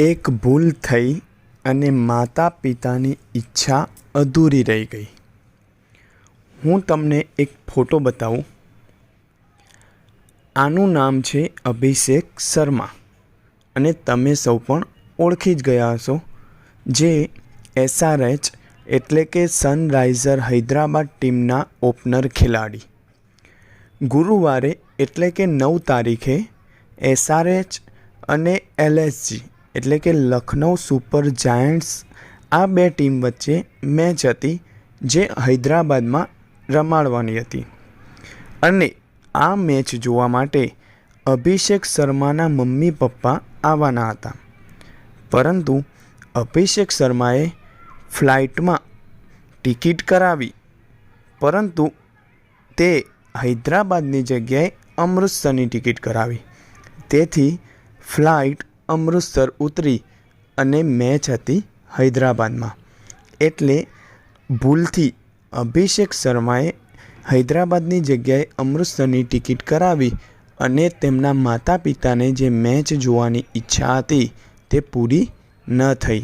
એક ભૂલ થઈ અને માતા પિતાની ઈચ્છા અધૂરી રહી ગઈ. હું તમને એક ફોટો બતાવું. આનું નામ છે અભિષેક શર્મા અને તમે સૌ પણ ઓળખી જ ગયા હશો, જે એસઆરએચ એટલે કે સનરાઇઝર હૈદરાબાદ ટીમના ઓપનર ખેલાડી. ગુરુવારે એટલે કે નવ તારીખે એસઆરએચ અને એલએસજી એટલે કે લખનઉ સુપર જાયન્ટ્સ આ બે ટીમ વચ્ચે મેચ હતી, જે હૈદરાબાદમાં રમાડવાની હતી. અને આ મેચ જોવા માટે અભિષેક શર્માના મમ્મી પપ્પા આવવાના હતા. પરંતુ અભિષેક શર્માએ ફ્લાઇટમાં ટિકિટ કરાવી, પરંતુ તે હૈદરાબાદની જગ્યાએ અમૃતસરની ટિકિટ કરાવી. તેથી ફ્લાઇટ અમૃતસર ઉતરી અને મેચ હતી હૈદરાબાદમાં. એટલે ભૂલથી અભિષેક શર્માએ હૈદરાબાદની જગ્યાએ અમૃતસરની ટિકિટ કરાવી અને તેમના માતા પિતાને જે મેચ જોવાની ઈચ્છા હતી તે પૂરી ન થઈ.